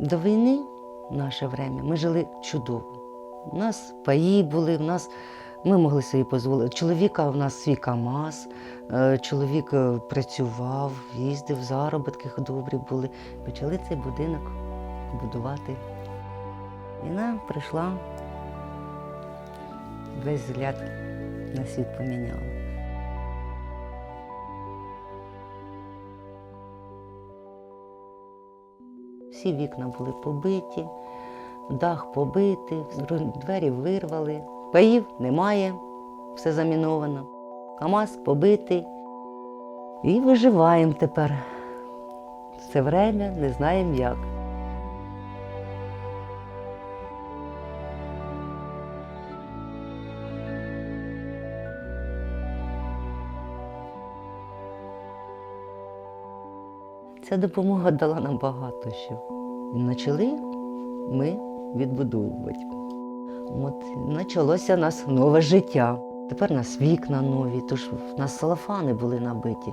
До війни, в наше время, ми жили чудово. У нас паї були, у нас ми могли собі дозволити. Чоловіка у нас свій КАМАЗ, е, чоловік е, працював, їздив, заробітки добрі були. Почали цей будинок будувати. Війна прийшла, весь взгляд на світ поміняла. Всі вікна були побиті, дах побитий, двері вирвали, паїв немає, все заміновано. КАМАЗ побитий. І виживаємо тепер. Це время не знаємо як. Ця допомога дала нам багато що. Почали ми відбудовувати. От почалося нас нове життя. Тепер у нас вікна нові, тож в нас салафани були набиті.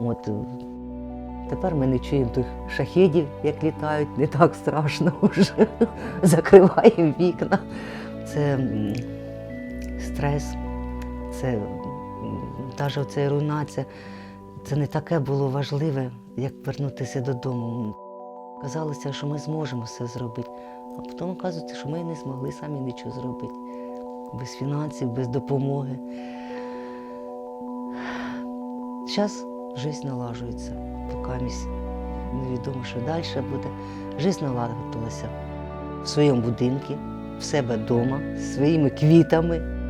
От, тепер ми не чуємо тих шахедів, як літають, не так страшно вже. Закриваємо вікна. Це стрес, це навіть оця руйнація. Це не таке було важливе, як вернутися додому. Казалося, що ми зможемо все зробити. А потім оказується, що ми не змогли самі нічого зробити. Без фінансів, без допомоги. Зараз життя налажується, поки невідомо, що далі буде. Життя наладилася в своєму будинку, в себе вдома, своїми квітами.